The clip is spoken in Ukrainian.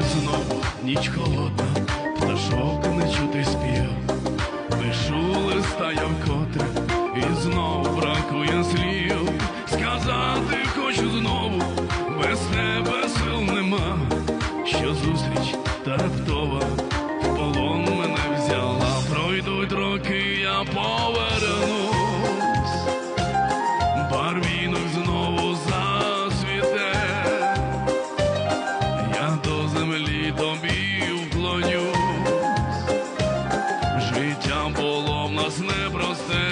і знов ніч холодна, пташок не чути спів, пишу листа я вкотре, і знову бракує слів. Сказати хочу знову, без тебе сил нема, що зустріч та раптова в полон мене взяла. Пройдуть роки, я поверну. життям було в нас непросте.